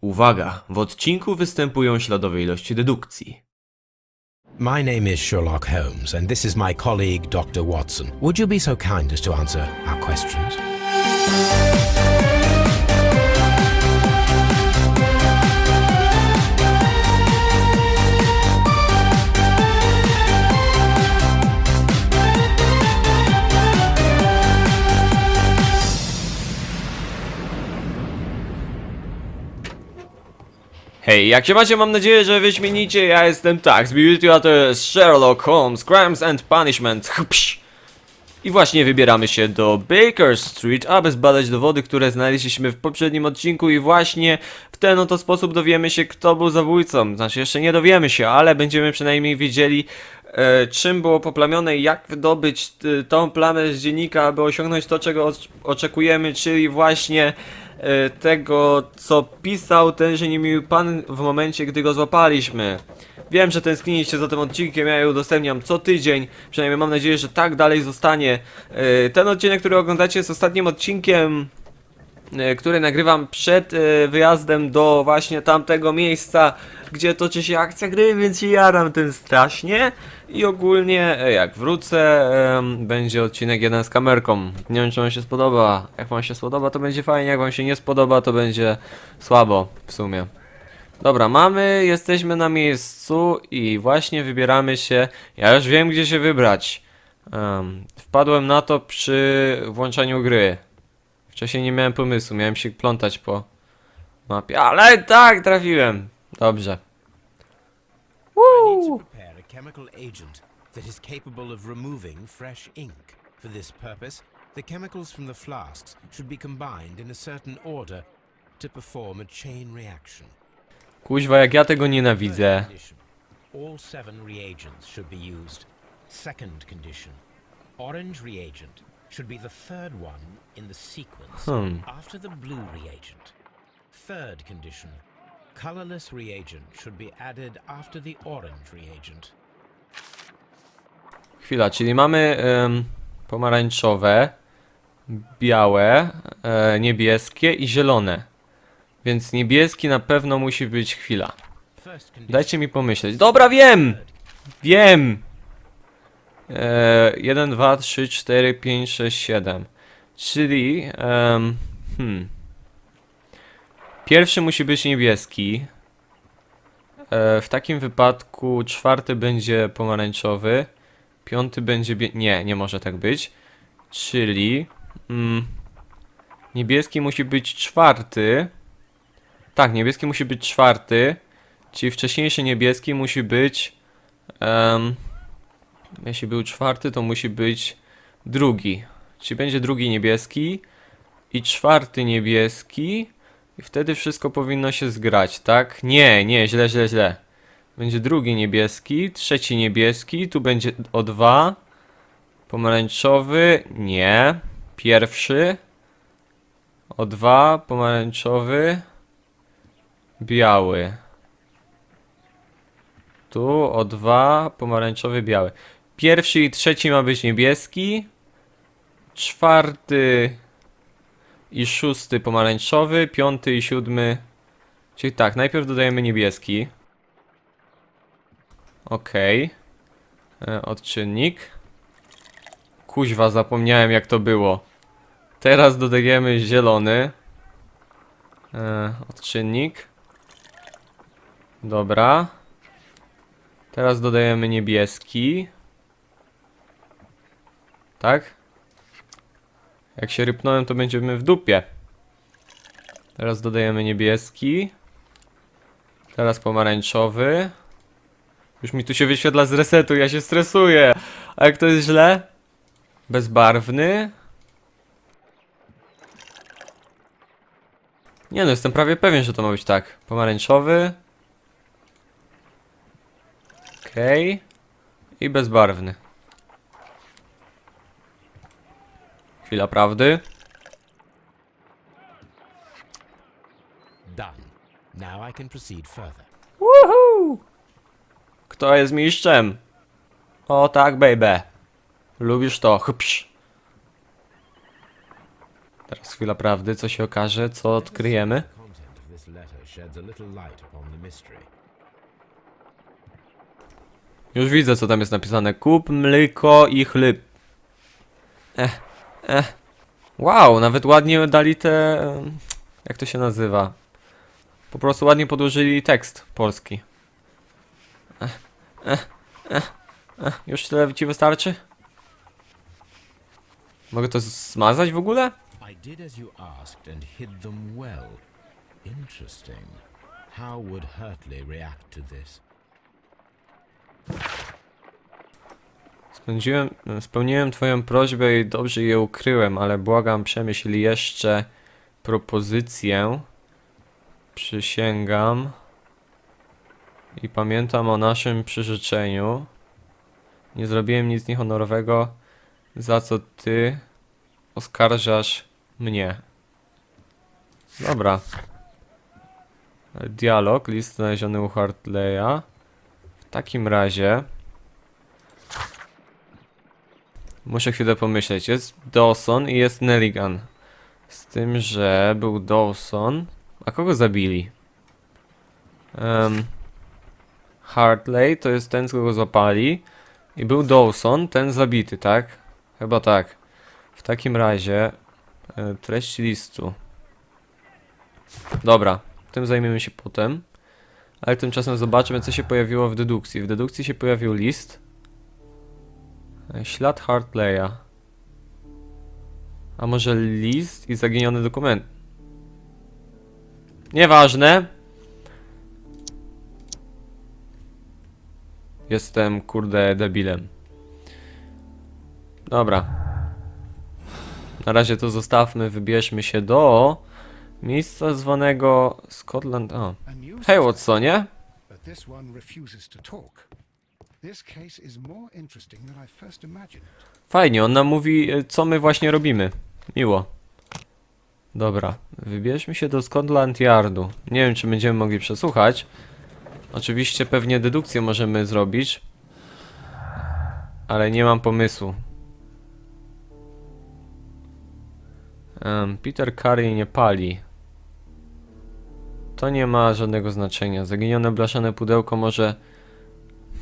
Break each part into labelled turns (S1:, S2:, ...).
S1: Uwaga, w odcinku występują śladowe ilości dedukcji.
S2: My name is Sherlock Holmes, and this is my colleague, Dr. Watson. Would you be so kind as to answer our questions?
S1: Hej, jak się macie? Mam nadzieję, że wyśmienicie. Ja jestem tak, z Beauty, a to jest Sherlock Holmes, Crimes and Punishment. Hpsz. I właśnie wybieramy się do Baker Street, aby zbadać dowody, które znaleźliśmy w poprzednim odcinku i właśnie w ten oto sposób dowiemy się, kto był zabójcą. Znaczy, jeszcze nie dowiemy się, ale będziemy przynajmniej wiedzieli, e, czym było poplamione i jak wydobyć e, tą plamę z dziennika, aby osiągnąć to, czego oc- oczekujemy, czyli właśnie tego, co pisał tenże niemiły pan w momencie, gdy go złapaliśmy. Wiem, że tęskniliście za tym odcinkiem, ja je udostępniam co tydzień, przynajmniej mam nadzieję, że tak dalej zostanie. E, Ten odcinek, który oglądacie jest ostatnim odcinkiem, e, który nagrywam przed e, wyjazdem do właśnie tamtego miejsca, gdzie toczy się akcja gry, więc się jaram tym strasznie. I ogólnie, e, jak wrócę, będzie odcinek jeden z kamerką. Nie wiem, czy wam się spodoba. Jak wam się spodoba, to będzie fajnie, jak wam się nie spodoba, to będzie słabo w sumie. Dobra, mamy, jesteśmy na miejscu i właśnie wybieramy się. Ja już wiem, gdzie się wybrać. Em, wpadłem na to przy włączaniu gry. Wcześniej nie miałem pomysłu, miałem się plątać po mapie, ale tak, trafiłem. Dobrze.
S2: I need to prepare a chemical agent that is capable of removing fresh ink. For this purpose, the chemicals from the flasks should be combined in a certain order to perform a chain reaction.
S1: Kuźwa, jak ja tego nienawidzę.
S2: Condition. All seven reagents should be used. Second condition. Orange reagent should be the third one in the sequence
S1: Hmm.
S2: after the blue reagent. Third condition. Colorless reagent should be added after the orange reagent.
S1: Chwila, czyli mamy em, pomarańczowe, białe, e, niebieskie i zielone. Więc niebieski na pewno musi być chwila.
S2: First condition.
S1: Dajcie mi pomyśleć. Dobra, wiem! Wiem! E, 1, 2, 3, 4, 5, 6, 7. Czyli. em, hmm. Pierwszy musi być niebieski. E, w takim wypadku czwarty będzie pomarańczowy. Piąty będzie. Nie, nie może tak być. Czyli. Mm, niebieski musi być czwarty. Tak, niebieski musi być czwarty. Czyli wcześniejszy niebieski musi być. Um, jeśli był czwarty, to musi być drugi. Czyli będzie drugi niebieski i czwarty niebieski. I wtedy wszystko powinno się zgrać, tak? Nie, nie, źle, źle, źle. Będzie drugi niebieski, trzeci niebieski, tu będzie o dwa. Pomarańczowy, nie. Pierwszy. O dwa, pomarańczowy. Biały. Tu o dwa, pomarańczowy, biały. Pierwszy i trzeci ma być niebieski. Czwarty i szósty pomarańczowy. Piąty i siódmy. Czyli tak, najpierw dodajemy niebieski. Okej. E, Odczynnik. Kuźwa, zapomniałem jak to było. Teraz dodajemy zielony. E, odczynnik. Dobra. Teraz dodajemy niebieski. Tak? Jak się rypnąłem, to będziemy w dupie. Teraz dodajemy niebieski. Teraz pomarańczowy. Już mi tu się wyświetla z resetu, ja się stresuję. A jak to jest źle? Bezbarwny. Nie no, jestem prawie pewien, że to ma być tak. Pomarańczowy. Okej. I bezbarwny. Chwila prawdy.
S2: Done. Now I can proceed further.
S1: Woohoo! Kto jest mistrzem? O tak, baby. Lubisz to, chpsz. Teraz chwila prawdy, co się okaże, co odkryjemy. Już widzę, co tam jest napisane. Kup mleko i chleb. Eh, eh. Wow, nawet ładnie dali te... Jak to się nazywa? Po prostu ładnie podłożyli tekst polski. Eh, eh, eh, eh. Już tyle ci wystarczy? Mogę to zmazać w ogóle?
S2: I did as you asked and hid them well. Interesting. How would Hurtley react to this?
S1: Spędziłem, spełniłem twoją prośbę i dobrze je ukryłem, ale błagam przemyśl jeszcze propozycję. Przysięgam. I pamiętam o naszym przyrzeczeniu. Nie zrobiłem nic niehonorowego, za co ty oskarżasz mnie. Dobra. Dialog, list znaleziony u Hartleya. W takim razie... Muszę chwilę pomyśleć. Jest Dawson i jest Nelligan. Z tym, że był Dawson. A kogo zabili? Um, Hartley to jest ten, z kogo złapali. I był Dawson, ten zabity, tak? Chyba tak. W takim razie e, treść listu. Dobra, tym zajmiemy się potem. Ale tymczasem zobaczmy, co się pojawiło w dedukcji. W dedukcji się pojawił list. E, Ślad Hartleya. A może list i zaginiony dokument? Nieważne. Jestem, kurde, debilem. Dobra. Na razie to zostawmy, wybierzmy się do miejsca zwanego Scotland... O. Hej, Watsonie. Fajnie, on nam mówi, e, co my właśnie robimy. Miło. Dobra, wybierzmy się do Scotland Yardu. Nie wiem, czy będziemy mogli przesłuchać. Oczywiście pewnie dedukcję możemy zrobić. Ale nie mam pomysłu. Em, Peter Carey nie pali. To nie ma żadnego znaczenia. Zaginione blaszane pudełko może...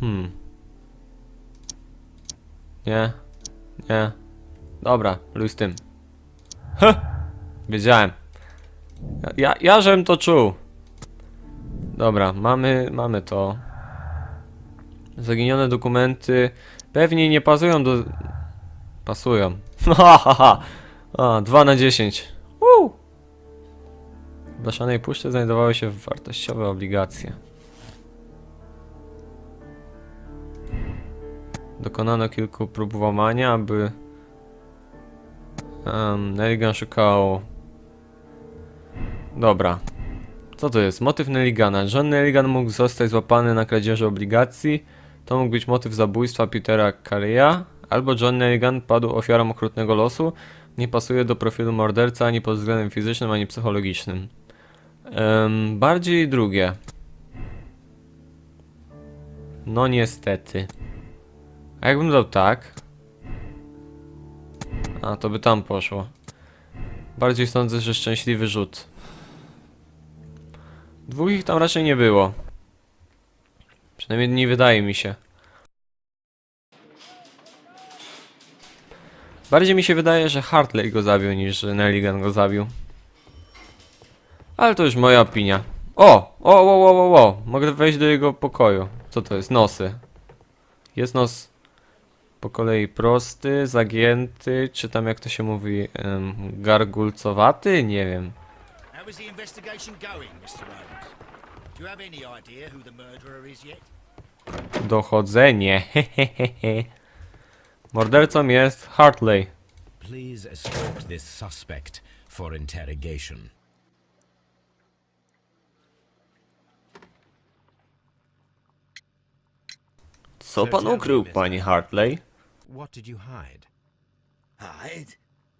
S1: Hmm. Nie. Nie. Dobra, luj z tym. Heh! Wiedziałem. Ja, ja, ja żem to czuł. Dobra, mamy, mamy to. Zaginione dokumenty pewnie nie pasują do... Pasują. Ha, ha, ha. A, 2 na 10. Woo! W blaszanej puszce znajdowały się wartościowe obligacje. Dokonano kilku prób włamania, aby um, szukał... Dobra. Co to jest? Motyw Nelligana. John Nelligan mógł zostać złapany na kradzieży obligacji. To mógł być motyw zabójstwa Petera Carey'a. Albo John Nelligan padł ofiarą okrutnego losu. Nie pasuje do profilu morderca ani pod względem fizycznym, ani psychologicznym. Em, bardziej drugie. No niestety. A jakbym dał tak? A, to by tam poszło. Bardziej sądzę, że szczęśliwy rzut. Dwóch ich tam raczej nie było. Przynajmniej nie wydaje mi się. Bardziej mi się wydaje, że Hartley go zabił niż że Nelligan go zabił. Ale to już moja opinia. O! O, o, o, o, o! Mogę wejść do jego pokoju. Co to jest? Nosy. Jest nos po kolei prosty, zagięty, czy tam jak to się mówi, em, gargulcowaty? Nie wiem.
S3: How is the investigation going, Mr. Holmes? Do you have any idea who the murderer is yet?
S1: Dochodzenie. hehehehe. Mordercą jest Hartley.
S2: Please escort this suspect for interrogation.
S1: Co pan ukrył, pani Hartley?
S2: What did you hide?
S3: Hide?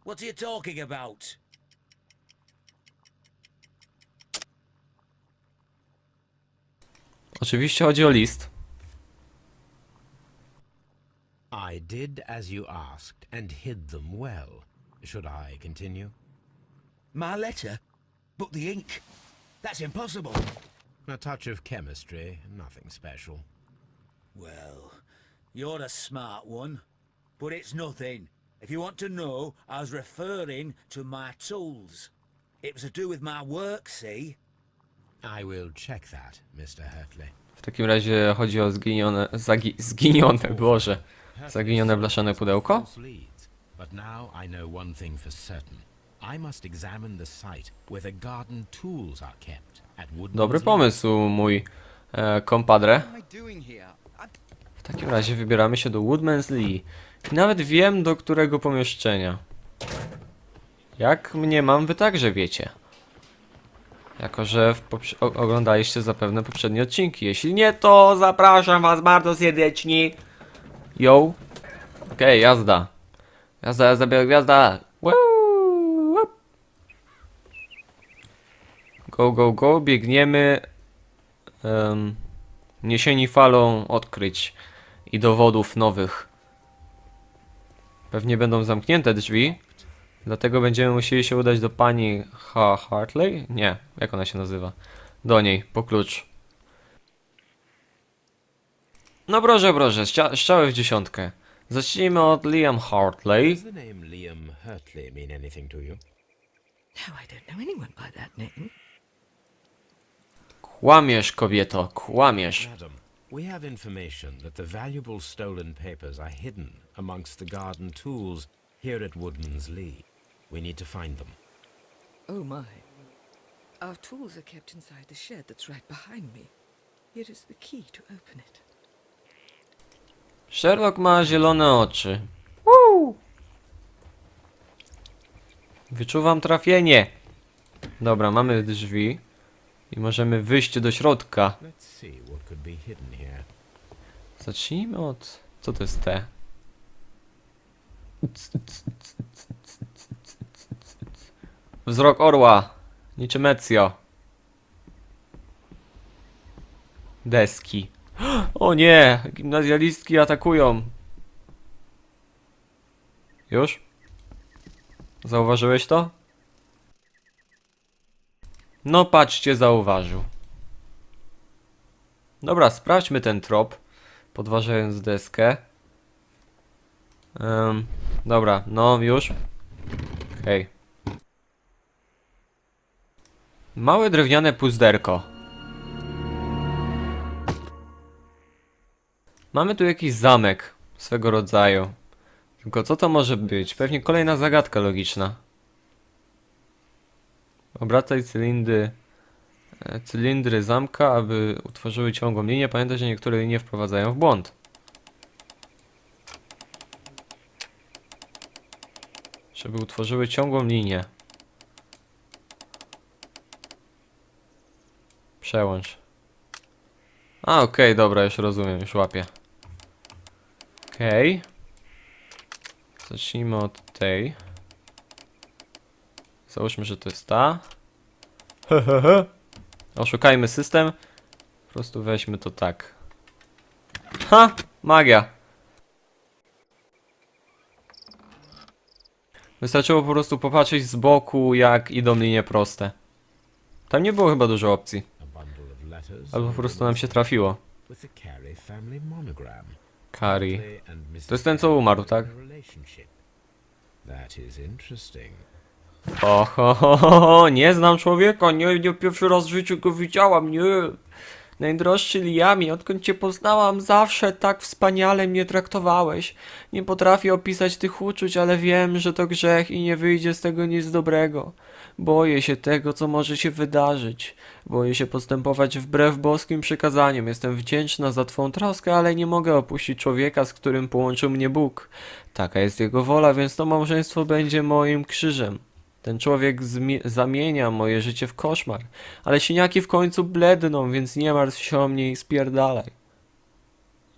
S3: What are you talking about?
S1: Oczywiście chodzi o list.
S2: I did as you asked and hid them well. Should I continue?
S3: My letter? But the ink? That's impossible.
S2: A touch of chemistry, nothing special.
S3: Well, you're a smart one. But it's nothing. If you want to know, I was referring to my tools. It was to do with my work, see?
S2: I will check that, Mr. Hurtley.
S1: W takim razie chodzi o zginione, zagi, zginione, boże, zaginione blaszane pudełko?
S2: But now I know one thing for certain. I must examine the site where the garden tools are kept at
S1: Dobry pomysł, mój e, kompadre. W takim razie wybieramy się do Woodman's Lee. I nawet wiem, do którego pomieszczenia. Jak mnie mam, wy także wiecie. Jako, że oglądaliście zapewne poprzednie odcinki. Jeśli nie, to zapraszam was bardzo serdecznie. Yo. Okej, jazda. Jazda, jazda, biała gwiazda. Go, go, go. Biegniemy. Um, niesieni falą odkryć i dowodów nowych. Pewnie będą zamknięte drzwi, dlatego będziemy musieli się udać do pani ha Hartley? Nie, jak ona się nazywa? Do niej, po klucz. No proszę, proszę, ścia- strzały w dziesiątkę. Zacznijmy od Liam Hartley.
S2: Does the name Liam Hurtley mean anything to you?
S4: No, I don't know anyone by that name.
S1: Kłamiesz, kobieto, kłamiesz.
S2: Madam, we have information that the valuable stolen papers are hidden amongst the garden tools here at Woodman's Lee. We need to find them.
S4: Oh my. Our tools are kept inside the shed that's right behind me. Here is the key to open it.
S1: Sherlock ma zielone oczy. Woo! Wyczuwam trafienie. Dobra, mamy drzwi. I możemy wyjść do środka. Zacznijmy od... Co to jest T? Wzrok orła. Niczym Ezio. Deski. O nie! Gimnazjalistki atakują. Już? Zauważyłeś to? No patrzcie, zauważył. Dobra, sprawdźmy ten trop podważając deskę. Em, dobra, no już. Okej. Małe drewniane puzderko. Mamy tu jakiś zamek swego rodzaju. Tylko co to może być? Pewnie kolejna zagadka logiczna. Obracaj cylindry e, cylindry zamka, aby utworzyły ciągłą linię. Pamiętaj, że niektóre linie wprowadzają w błąd. Żeby utworzyły ciągłą linię. Przełącz. A, okej, dobra, już rozumiem, już łapię. Okej. Zacznijmy od tej. Załóżmy, że to jest ta. Oszukajmy system. Po prostu weźmy to tak. Ha! Magia! Wystarczyło po prostu popatrzeć z boku, jak idą linie proste. Tam nie było chyba dużo opcji. Albo po prostu nam się trafiło. Kari. To jest ten, co umarł, tak?
S2: That is interesting.
S1: Oho, ho, ho, nie znam człowieka, nie, nie pierwszy raz w życiu go widziałam, nie. Najdroższy Liami, odkąd cię poznałam, zawsze tak wspaniale mnie traktowałeś. Nie potrafię opisać tych uczuć, ale wiem, że to grzech i nie wyjdzie z tego nic dobrego. Boję się tego, co może się wydarzyć. Boję się postępować wbrew boskim przykazaniom. Jestem wdzięczna za Twą troskę, ale nie mogę opuścić człowieka, z którym połączył mnie Bóg. Taka jest Jego wola, więc to małżeństwo będzie moim krzyżem. Ten człowiek zamienia moje życie w koszmar, ale siniaki w końcu bledną, więc nie martw się o mnie i spierdalaj.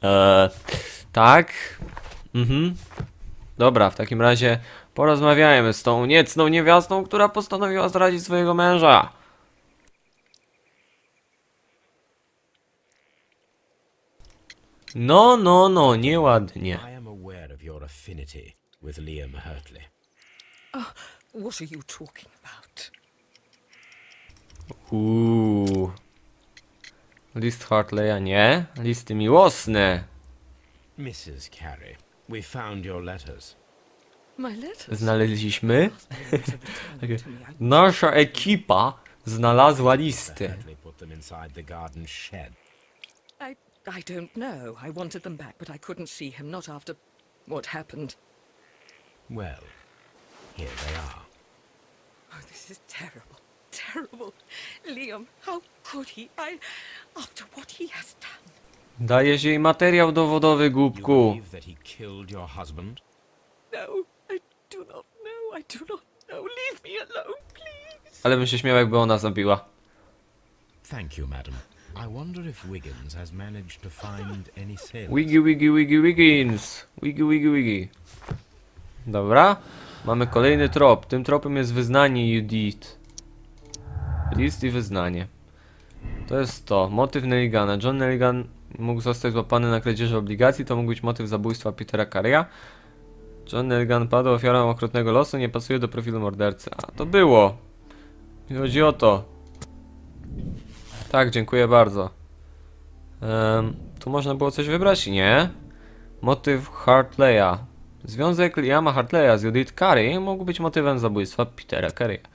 S1: Eee, tak? Mhm. Dobra, w takim razie porozmawiajmy z tą niecną niewiastą, która postanowiła zdradzić swojego męża. No, no, no, nieładnie.
S2: I am aware of your affinity with Liam Hurtley.
S4: What are you talking about?
S1: Uuu. List Hartleya nie. Listy miłosne.
S2: Mrs. Carey, we found your letters.
S4: My letters.
S1: Znaleźliśmy. Takie.
S4: I
S1: Nasza ekipa znalazła listy.
S2: Apparently put them inside the garden shed.
S4: I, I don't know. I wanted them back, but I couldn't see him, not after what happened.
S2: Well, here they are.
S4: Oh, this is terrible. Terrible. Liam, how could he? I. After what he has done.
S1: Dajesz jej materiał dowodowy,
S2: You
S1: głupku.
S2: believe that he killed your husband?
S4: No, I do not know. I do not know. Leave me alone, please.
S1: Ale bym się śmiał, jakby ona zabiła.
S2: Thank you, madam. I wonder if Wiggins has managed to find any sailors.
S1: Wiggy, wiggy, wiggy, wiggins. Wiggy, wiggy, wiggy. Dobra. Mamy kolejny trop. Tym tropem jest wyznanie Judith. List i wyznanie. To jest to. Motyw Nelligana. John Nelligan mógł zostać złapany na kradzieży obligacji. To mógł być motyw zabójstwa Petera Carey'a. John Nelligan padł ofiarą okrutnego losu. Nie pasuje do profilu mordercy. A, to było. Chodzi o to. Tak, dziękuję bardzo. Em, tu można było coś wybrać? Nie. Motyw Hartleya. Związek Liama Hartleya z Judith Carey mógł być motywem zabójstwa Petera Carey'a.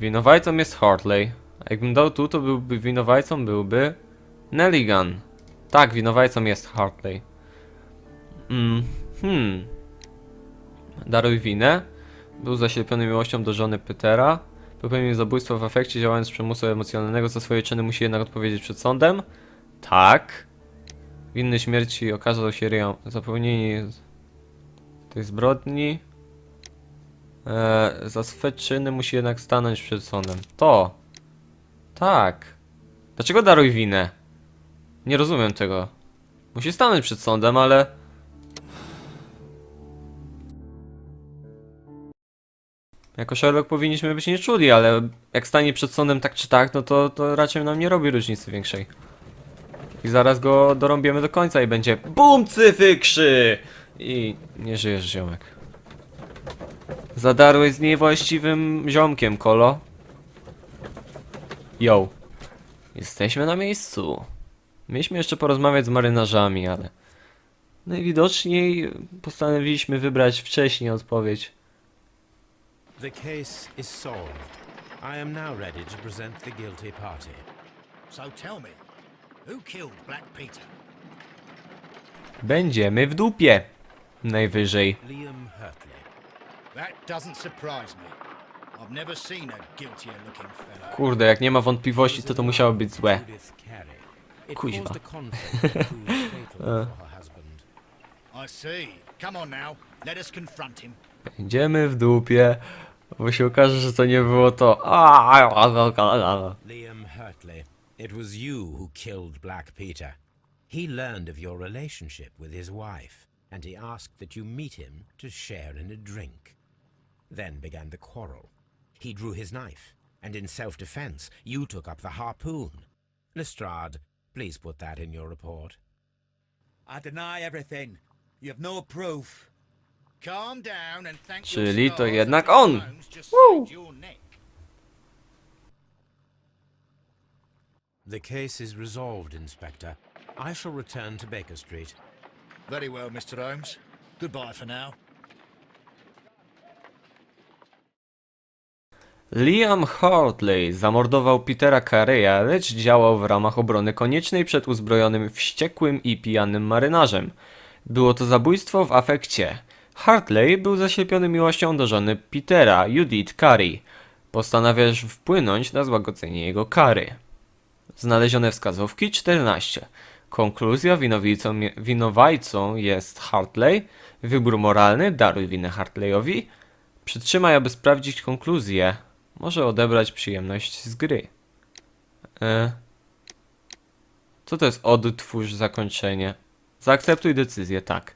S1: Winowajcą jest Hartley. A jakbym dał tu, to byłby winowajcą byłby Nelligan. Tak, winowajcą jest Hartley. Mm, hmm. Daruj winę. Był zaślepiony miłością do żony Petera. Popełnił zabójstwo w afekcie, działając z przymusu emocjonalnego. Za swoje czyny musi jednak odpowiedzieć przed sądem. Tak. Winny śmierci okazał się ryją. Zapełnienie tej zbrodni. E, za swe czyny musi jednak stanąć przed sądem. To. Tak. Dlaczego daruj winę? Nie rozumiem tego. Musi stanąć przed sądem, ale... Jako Sherlock powinniśmy być nieczuli, ale jak stanie przed sądem tak czy tak, no to, to raczej nam nie robi różnicy większej. I zaraz go dorąbiemy do końca i będzie BUM cyfykrzy! I nie żyjesz ziomek. Zadarłeś z niewłaściwym ziomkiem, kolo. Yo. Jesteśmy na miejscu. Mieliśmy jeszcze porozmawiać z marynarzami, ale... Najwidoczniej postanowiliśmy wybrać wcześniej odpowiedź.
S2: The case is solved. I am now ready to present the guilty party.
S5: So tell me, who killed Black Peter?
S1: Będziemy w dupie. Najwyżej.
S2: Liam Hurtley.
S5: That doesn't surprise me. I've never seen a guiltier looking fellow.
S1: Kurde, jak nie ma wątpliwości, to to musiało być złe. Kuźwa.
S2: a.
S5: I see. Come on now, let us confront him.
S1: Będziemy w dupie. Bo się okaże, że to nie było to. Aaaa.
S2: Liam Hurtley, it was you who killed Black Peter. He learned of your relationship with his wife, and he asked that you meet him to share in a drink. Then began the quarrel. He drew his knife, and in self defense, you took up the harpoon. Lestrade, please put that in your report.
S3: I deny everything. You have no proof.
S5: Calm down and thank
S1: Czyli
S5: your
S1: to
S5: stars
S1: jednak
S5: that
S1: on.
S5: Holmes
S2: The case is resolved, Inspector. I shall return to Baker Street.
S5: Very well, Mr. Holmes. Goodbye for now.
S1: Liam Hartley zamordował Petera Carey'a, lecz działał w ramach obrony koniecznej przed uzbrojonym, wściekłym i pijanym marynarzem. Było to zabójstwo w afekcie. Hartley był zaślepiony miłością do żony Petera, Judith Carey. Postanawiasz wpłynąć na złagodzenie jego kary. Znalezione wskazówki 14. Konkluzja winowajcą jest Hartley. Wybór moralny daruj winę Hartleyowi. Przytrzymaj, aby sprawdzić konkluzję. Może odebrać przyjemność z gry. E... Co to jest odtwórz zakończenie? Zaakceptuj decyzję, tak.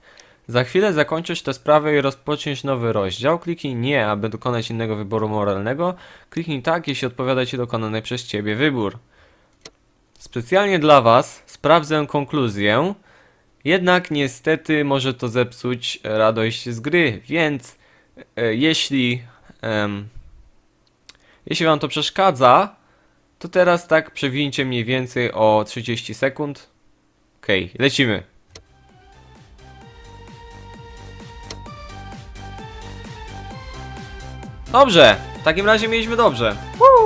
S1: Za chwilę zakończysz tę sprawę i rozpoczniesz nowy rozdział. Kliknij nie, aby dokonać innego wyboru moralnego. Kliknij tak, jeśli odpowiada Ci dokonany przez Ciebie wybór. Specjalnie dla Was sprawdzę konkluzję. Jednak niestety może to zepsuć radość z gry, więc e, jeśli em, Jeśli wam to przeszkadza, to teraz tak przewincie mniej więcej o 30 sekund. Okej, lecimy. Dobrze, w takim razie mieliśmy dobrze. Woo!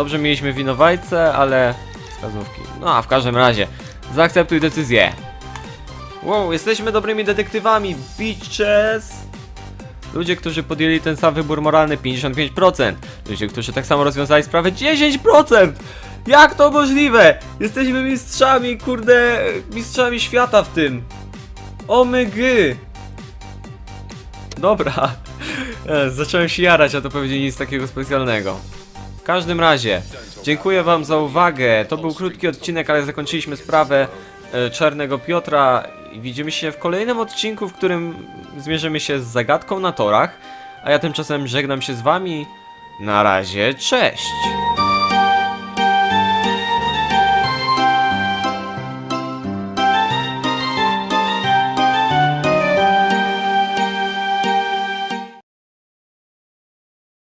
S1: Dobrze mieliśmy winowajce, ale wskazówki. No a w każdym razie, zaakceptuj decyzję. Wow, jesteśmy dobrymi detektywami, bitches! Ludzie, którzy podjęli ten sam wybór moralny 55%. Ludzie, którzy tak samo rozwiązali sprawę 10%! Jak to możliwe? Jesteśmy mistrzami, kurde, mistrzami świata w tym. O my gy. Dobra. E, Zacząłem się jarać, a to pewnie nic takiego specjalnego. W każdym razie, dziękuję wam za uwagę. To był krótki odcinek, ale zakończyliśmy sprawę e, Czarnego Piotra. Widzimy się w kolejnym odcinku, w którym zmierzymy się z zagadką na torach. A ja tymczasem żegnam się z wami. Na razie, cześć!